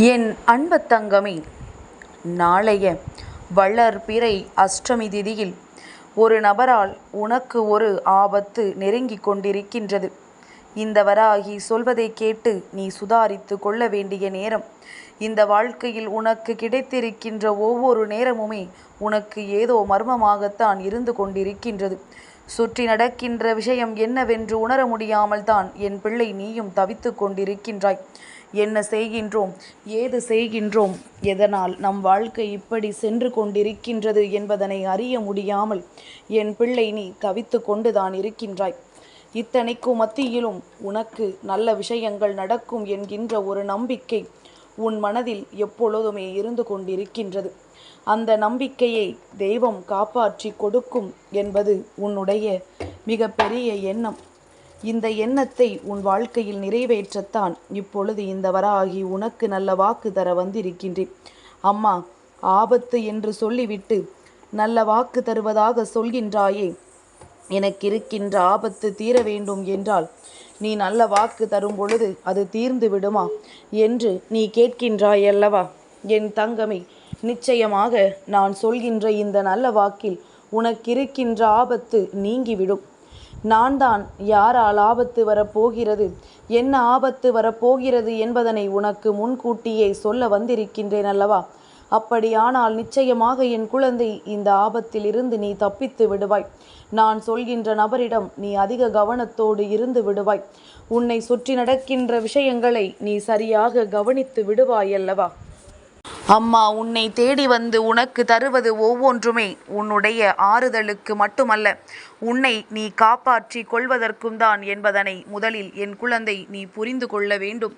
என் அன்பு தங்கமே நாளைய வளர்பிறை அஷ்டமி திதியில் ஒரு நபரால் உனக்கு ஒரு ஆபத்து நெருங்கிக் கொண்டிருக்கின்றது. இந்த வராகி சொல்வதை கேட்டு நீ சுதாரித்து கொள்ள வேண்டிய நேரம். இந்த வாழ்க்கையில் உனக்கு கிடைத்திருக்கின்ற ஒவ்வொரு நேரமுமே உனக்கு ஏதோ மர்மமாகத்தான் இருந்து கொண்டிருக்கின்றது. சுற்றி நடக்கின்ற விஷயம் என்னவென்று உணர முடியாமல் தான் என் பிள்ளை நீயும் தவித்து கொண்டிருக்கின்றாய். என்ன செய்கின்றோம்? ஏது செய்கின்றோம்? எதனால் நம் வாழ்க்கை இப்படி சென்று கொண்டிருக்கின்றது என்பதனை அறிய முடியாமல் என் பிள்ளை நீ தவித்து கொண்டுதான் இருக்கின்றாய். இத்தனைக்கும் மத்தியிலும் உனக்கு நல்ல விஷயங்கள் நடக்கும் என்கின்ற ஒரு நம்பிக்கை உன் மனதில் எப்பொழுதுமே இருந்து கொண்டிருக்கின்றது. அந்த நம்பிக்கையை தெய்வம் காப்பாற்றி கொடுக்கும் என்பது உன்னுடைய மிகப்பெரிய எண்ணம். இந்த எண்ணத்தை உன் வாழ்க்கையில் நிறைவேற்றத்தான் இப்பொழுது இந்த வராகி உனக்கு நல்ல வாக்கு தர வந்திருக்கின்றேன். அம்மா ஆபத்து என்று சொல்லிவிட்டு நல்ல வாக்கு தருவதாக சொல்கின்றாயே. எனக்கு இருக்கின்ற ஆபத்து தீர வேண்டும் என்றால் நீ நல்ல வாக்கு தரும் பொழுது அது தீர்ந்து விடுமா என்று நீ கேட்கின்றாய் அல்லவா என் தங்கமே நிச்சயமாக நான் சொல்கின்ற இந்த நல்ல வாக்கில் உனக்கிருக்கின்ற ஆபத்து நீங்கிவிடும். நான் தான் யாரால் ஆபத்து வரப்போகிறது? என்ன ஆபத்து வரப்போகிறது என்பதனை உனக்கு முன்கூட்டியே சொல்ல வந்திருக்கின்றேன் அல்லவா? அப்படியானால் நிச்சயமாக என் குழந்தை இந்த ஆபத்தில் இருந்து நீ தப்பித்து விடுவாய். நான் சொல்கின்ற நபரிடம் நீ அதிக கவனத்தோடு இருந்து விடுவாய். உன்னை சுற்றி நடக்கின்ற விஷயங்களை நீ சரியாக கவனித்து விடுவாய் அல்லவா? அம்மா உன்னை தேடி வந்து உனக்கு தருவது ஒவ்வொன்றுமே உன்னுடைய ஆறுதலுக்கு மட்டுமல்ல. உன்னை நீ காப்பாற்றி கொள்வதற்கும் தான் என்பதனை முதலில் என் குழந்தை நீ புரிந்து கொள்ள வேண்டும்.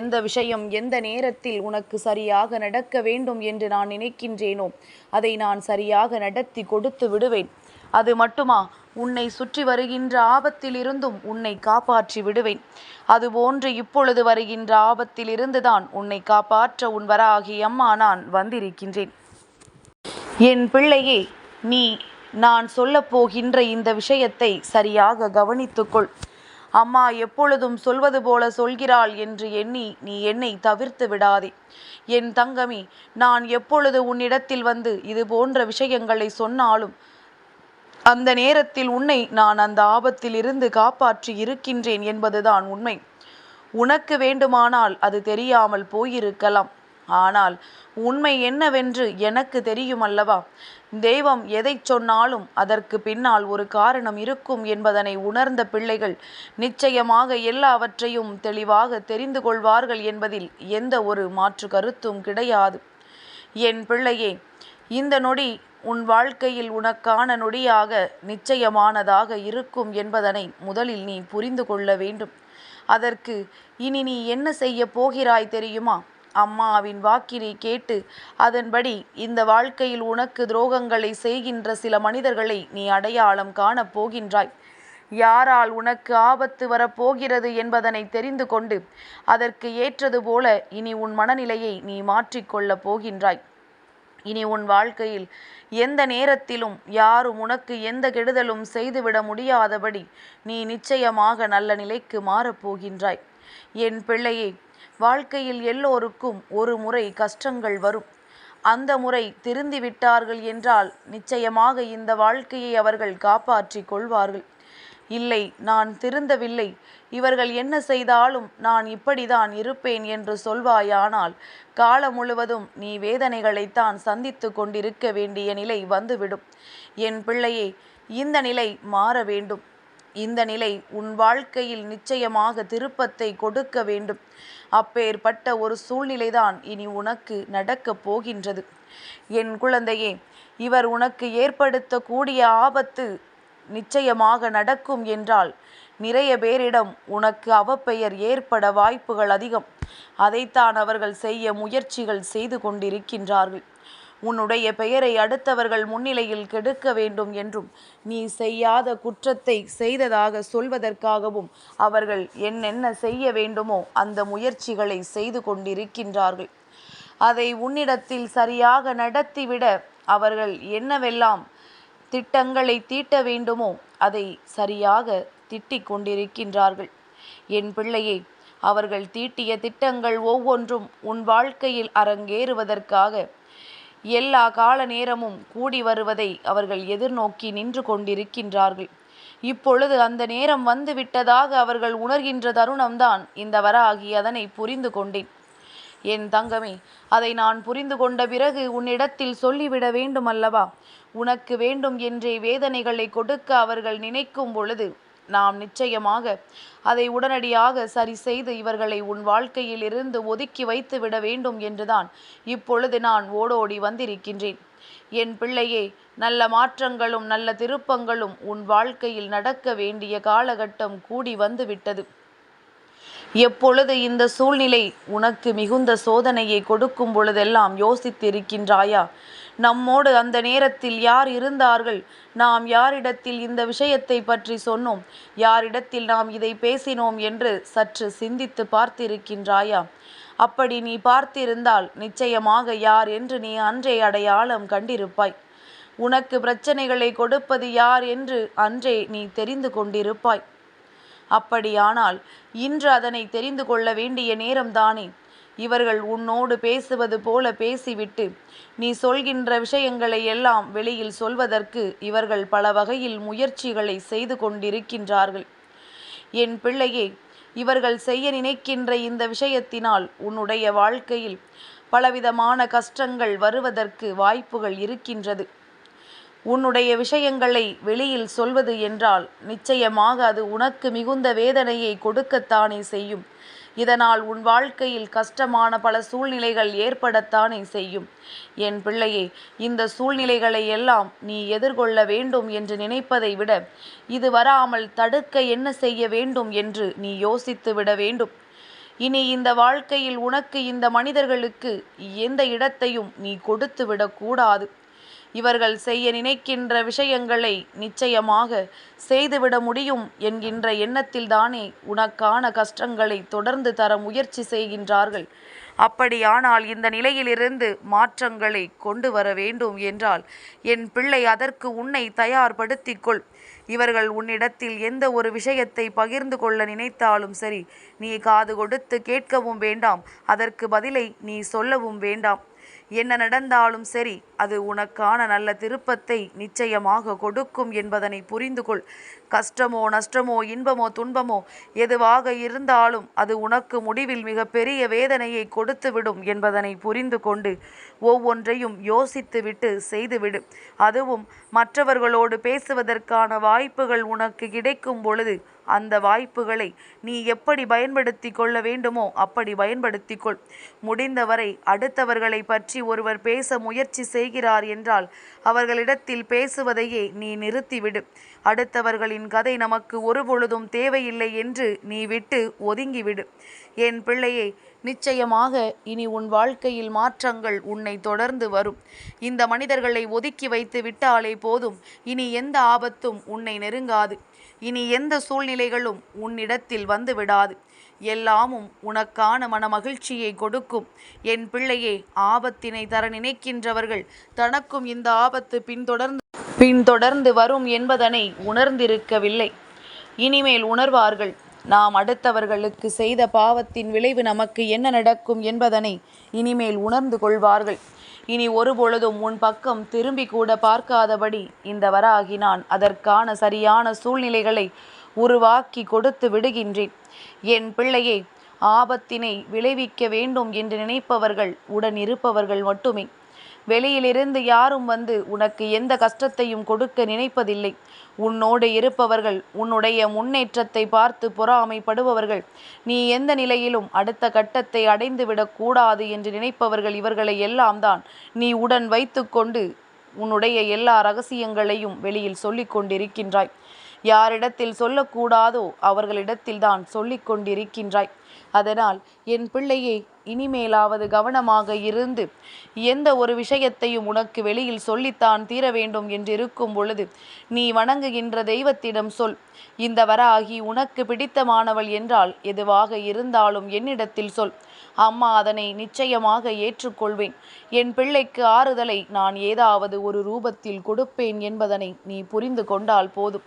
எந்த விஷயம் எந்த நேரத்தில் உனக்கு சரியாக நடக்க வேண்டும் என்று நான் நினைக்கின்றேனோ அதை நான் சரியாக நடத்தி கொடுத்து விடுவேன். அது மட்டுமா? உன்னை சுற்றி வருகின்ற ஆபத்திலிருந்தும் உன்னை காப்பாற்றி விடுவேன். அதுபோன்று இப்பொழுது வருகின்ற ஆபத்திலிருந்துதான் உன்னை காப்பாற்ற உன் வராகி அம்மா நான் வந்திருக்கின்றேன். என் பிள்ளையே நீ நான் சொல்லப் போகின்ற இந்த விஷயத்தை சரியாக கவனித்துக்கொள். அம்மா எப்பொழுதும் சொல்வது போல சொல்கிறாள் என்று எண்ணி நீ என்னை தவிர்த்து விடாதே. என் தங்கமி நான் எப்பொழுது உன்னிடத்தில் வந்து இது போன்ற விஷயங்களை சொன்னாலும் அந்த நேரத்தில் உன்னை நான் அந்த ஆபத்தில் இருந்து காப்பாற்றி இருக்கின்றேன் என்பதுதான் உண்மை. உனக்கு வேண்டுமானால் அது தெரியாமல் போயிருக்கலாம். ஆனால் உண்மை என்னவென்று எனக்கு தெரியும் அல்லவா தெய்வம் எதை சொன்னாலும் அதற்கு பின்னால் ஒரு காரணம் இருக்கும் என்பதனை உணர்ந்த பிள்ளைகள் நிச்சயமாக எல்லாவற்றையும் தெளிவாக தெரிந்து கொள்வார்கள் என்பதில் எந்த ஒரு மாற்று கருத்தும் கிடையாது. என் பிள்ளையே இந்த நொடி உன் வாழ்க்கையில் உனக்கான நொடியாக நிச்சயமானதாக இருக்கும் என்பதனை முதலில் நீ புரிந்து கொள்ள வேண்டும். அதற்கு இனி நீ என்ன செய்ய போகிறாய் தெரியுமா? அம்மாவின் வாக்கினை கேட்டு அதன்படி இந்த வாழ்க்கையில் உனக்கு துரோகங்களை செய்கின்ற சில மனிதர்களை நீ அடையாளம் காணப் போகின்றாய். யாரால் உனக்கு ஆபத்து வரப்போகிறது என்பதனை தெரிந்து கொண்டு அதற்கு ஏற்றது போல இனி உன் மனநிலையை நீ மாற்றிக்கொள்ளப் போகின்றாய். இனி உன் வாழ்க்கையில் எந்த நேரத்திலும் யாரும் உனக்கு எந்த கெடுதலும் செய்துவிட முடியாதபடி நீ நிச்சயமாக நல்ல நிலைக்கு மாறப்போகின்றாய் என் பிள்ளையே வாழ்க்கையில் எல்லோருக்கும் ஒரு முறை கஷ்டங்கள் வரும். அந்த முறை திருந்திவிட்டார்கள் என்றால் நிச்சயமாக இந்த வாழ்க்கையை அவர்கள் காப்பாற்றிக் கொள்வார்கள். இல்லை நான் திருந்தவில்லை. இவர்கள் என்ன செய்தாலும் நான் இப்படிதான் இருப்பேன் என்று சொல்வாயானால் காலம் முழுவதும் நீ வேதனைகளைத்தான் சந்தித்து கொண்டிருக்க வேண்டிய நிலை வந்துவிடும். என் பிள்ளையே இந்த நிலை மாற வேண்டும். இந்த நிலை உன் வாழ்க்கையில் நிச்சயமாக திருப்பத்தை கொடுக்க வேண்டும். அப்பேற்பட்ட ஒரு சூழ்நிலைதான் இனி உனக்கு நடக்கப் போகின்றது. என் குழந்தையே இவர் உனக்கு ஏற்படுத்தக்கூடிய ஆபத்து நிச்சயமாக நடக்கும் என்றால் நிறைய பேரிடம் உனக்கு அவப்பெயர் ஏற்பட வாய்ப்புகள் அதிகம். அதைத்தான் அவர்கள் செய்ய முயற்சிகள் செய்து கொண்டிருக்கின்றார்கள். உன்னுடைய பெயரை அடுத்தவர்கள் முன்னிலையில் கெடுக்க வேண்டும் என்றும் நீ செய்யாத குற்றத்தை செய்ததாக சொல்வதற்காகவும் அவர்கள் என்னென்ன செய்ய வேண்டுமோ அந்த முயற்சிகளை செய்து கொண்டிருக்கின்றார்கள். அதை உன்னிடத்தில் சரியாக நடத்திவிட அவர்கள் என்னவெல்லாம் திட்டங்களை தீட்ட வேண்டுமோ அதை சரியாக திட்டிக் கொண்டிருக்கின்றார்கள். என் பிள்ளையை அவர்கள் தீட்டிய திட்டங்கள் ஒவ்வொன்றும் உன் வாழ்க்கையில் அரங்கேறுவதற்காக எல்லா கால நேரமும் கூடி வருவதை அவர்கள் எதிர்நோக்கி நின்று கொண்டிருக்கின்றார்கள். இப்பொழுது அந்த நேரம் வந்து விட்டதாக அவர்கள் உணர்கின்ற தருணம்தான் இந்த வராகி அதனை புரிந்து கொண்டேன். என் தங்கமே அதை நான் புரிந்து கொண்ட பிறகு உன்னிடத்தில் சொல்லிவிட வேண்டும் அல்லவா உனக்கு வேண்டும் என்றே வேதனைகளை கொடுக்க அவர்கள் நினைக்கும் பொழுது நாம் நிச்சயமாக அதை உடனடியாக சரி செய்து இவர்களை உன் வாழ்க்கையில் இருந்து ஒதுக்கி வைத்து விட வேண்டும் என்றுதான் இப்பொழுது நான் ஓடோடி வந்திருக்கின்றேன். என் பிள்ளையே நல்ல மாற்றங்களும் நல்ல திருப்பங்களும் உன் வாழ்க்கையில் நடக்க வேண்டிய காலகட்டம் கூடி வந்துவிட்டது. எப்பொழுது இந்த சூழ்நிலை உனக்கு மிகுந்த சோதனையை கொடுக்கும் பொழுதெல்லாம் யோசித்திருக்கின்றாயா? நம்மோடு அந்த நேரத்தில் யார் இருந்தார்கள்? நாம் யாரிடத்தில் இந்த விஷயத்தை பற்றி சொன்னோம்? யாரிடத்தில் நாம் இதை பேசினோம் என்று சற்று சிந்தித்து பார்த்திருக்கின்றாயா? அப்படி நீ பார்த்திருந்தால் நிச்சயமாக யார் என்று நீ அன்றே அடையாளம் கண்டிருப்பாய். உனக்கு பிரச்சனைகளை கொடுப்பது யார் என்று அன்றே நீ தெரிந்து கொண்டிருப்பாய். அப்படியானால் இன்று அதனை தெரிந்து கொள்ள வேண்டிய நேரம்தானே? இவர்கள் உன்னோடு பேசுவது போல பேசிவிட்டு நீ சொல்கின்ற விஷயங்களை எல்லாம் வெளியில் சொல்வதற்கு இவர்கள் பல வகையில் முயற்சிகளை செய்து கொண்டிருக்கின்றார்கள். என் பிள்ளையே இவர்கள் செய்ய நினைக்கின்ற இந்த விஷயத்தினால் உன்னுடைய வாழ்க்கையில் பலவிதமான கஷ்டங்கள் வருவதற்கு வாய்ப்புகள் இருக்கின்றது. உன்னுடைய விஷயங்களை வெளியில் சொல்வது என்றால் நிச்சயமாக அது உனக்கு மிகுந்த வேதனையை கொடுக்கத்தானே செய்யும். இதனால் உன் வாழ்க்கையில் கஷ்டமான பல சூழ்நிலைகள் ஏற்படத்தானே செய்யும். என் பிள்ளையே இந்த சூழ்நிலைகளை எல்லாம் நீ எதிர்கொள்ள வேண்டும் என்று நினைப்பதை விட இது வராமல் தடுக்க என்ன செய்ய வேண்டும் என்று நீ யோசித்து விட வேண்டும். இனி இந்த வாழ்க்கையில் உனக்கு இந்த மனிதர்களுக்கு எந்த இடத்தையும் நீ கொடுத்து விடக்கூடாது. இவர்கள் செய்ய நினைக்கின்ற விஷயங்களை நிச்சயமாக செய்துவிட முடியும் என்கின்ற எண்ணத்தில்தானே உனக்கான கஷ்டங்களை தொடர்ந்து தர முயற்சி செய்கின்றார்கள். அப்படியானால் இந்த நிலையிலிருந்து மாற்றங்களை கொண்டு வர வேண்டும் என்றால் என் பிள்ளை அதற்கு உன்னை தயார்படுத்திக்கொள். இவர்கள் உன்னிடத்தில் எந்த ஒரு விஷயத்தை பகிர்ந்து கொள்ள நினைத்தாலும் சரி நீ காது கொடுத்து கேட்கவும் வேண்டாம். அதற்கு பதிலை நீ சொல்லவும் வேண்டாம். என்ன நடந்தாலும் சரி அது உனக்கான நல்ல திருப்பத்தை நிச்சயமாக கொடுக்கும் என்பதனை புரிந்து கொள். கஷ்டமோ நஷ்டமோ இன்பமோ துன்பமோ எதுவாக இருந்தாலும் அது உனக்கு முடிவில் மிக பெரிய வேதனையை கொடுத்துவிடும் என்பதனை புரிந்து கொண்டு ஒவ்வொன்றையும் யோசித்துவிட்டு செய்துவிடு அதுவும் மற்றவர்களோடு பேசுவதற்கான வாய்ப்புகள் உனக்கு கிடைக்கும் பொழுது அந்த வாய்ப்புகளை நீ எப்படி பயன்படுத்தி கொள்ள வேண்டுமோ அப்படி பயன்படுத்தி கொள். முடிந்தவரை அடுத்தவர்களை பற்றி ஒருவர் பேச முயற்சி செய்கிறார் என்றால் அவர்களிடத்தில் பேசுவதையே நீ நிறுத்திவிடு. அடுத்தவர்களின் கதை நமக்கு ஒருபொழுதும் தேவையில்லை என்று நீ விட்டு ஒதுங்கிவிடு. என் பிள்ளையே நிச்சயமாக இனி உன் வாழ்க்கையில் மாற்றங்கள் உன்னை தொடர்ந்து வரும். இந்த மனிதர்களை ஒதுக்கி வைத்து விட்டாலே போதும். இனி எந்த ஆபத்தும் உன்னை நெருங்காது. இனி எந்த சூழ்நிலைகளும் உன்னிடத்தில் வந்து விடாது எல்லாமும் உனக்கான மனமகிழ்ச்சியை கொடுக்கும். என் பிள்ளையே ஆபத்தினை தர நினைக்கின்றவர்கள் தனக்கும் இந்த ஆபத்து பின்தொடர்ந்து பின்தொடர்ந்து வரும் என்பதனை உணர்ந்திருக்கவில்லை. இனிமேல் உணர்வார்கள். நாம் அடுத்தவர்களுக்கு செய்த பாவத்தின் விளைவு நமக்கு என்ன நடக்கும் என்பதனை இனிமேல் உணர்ந்து கொள்வார்கள். இனி ஒருபொழுதும் உன் பக்கம் திரும்பி கூட பார்க்காதபடி இந்த வராகி நான் அதற்கான சரியான சூழ்நிலைகளை உருவாக்கி கொடுத்து விடுகின்றேன். என் பிள்ளையை ஆபத்தினை விளைவிக்க வேண்டும் என்று நினைப்பவர்கள் உடன் இருப்பவர்கள் மட்டுமே. வெளியிலிருந்து யாரும் வந்து உனக்கு எந்த கஷ்டத்தையும் கொடுக்க நினைப்பதில்லை. உன்னோடு இருப்பவர்கள் உன்னுடைய முன்னேற்றத்தை பார்த்து பொறாமைப்படுபவர்கள். நீ எந்த நிலையிலும் அடுத்த கட்டத்தை அடைந்துவிடக்கூடாது என்று நினைப்பவர்கள் இவர்களை எல்லாம் தான். நீ உடன் வைத்துக்கொண்டு உன்னுடைய எல்லா ரகசியங்களையும் வெளியில் சொல்லிக் கொண்டிருக்கின்றாய். யாரிடத்தில் சொல்லக்கூடாதோ அவர்களிடத்தில் தான் சொல்லிக் கொண்டிருக்கின்றாய் அதனால் என் பிள்ளையே இனிமேலாவது கவனமாக இருந்து எந்த ஒரு விஷயத்தையும் உனக்கு வெளியில் சொல்லித்தான் தீர வேண்டும் என்று இருக்கும் பொழுது நீ வணங்குகின்ற தெய்வத்திடம் சொல். இந்த வராகி உனக்கு பிடித்தமானவள் என்றால் எதுவாக இருந்தாலும் என்னிடத்தில் சொல். அம்மா அதனை நிச்சயமாக ஏற்றுக்கொள்வேன். என் பிள்ளைக்கு ஆறுதலை நான் ஏதாவது ஒரு ரூபத்தில் கொடுப்பேன் என்பதனை நீ புரிந்து கொண்டால் போதும்.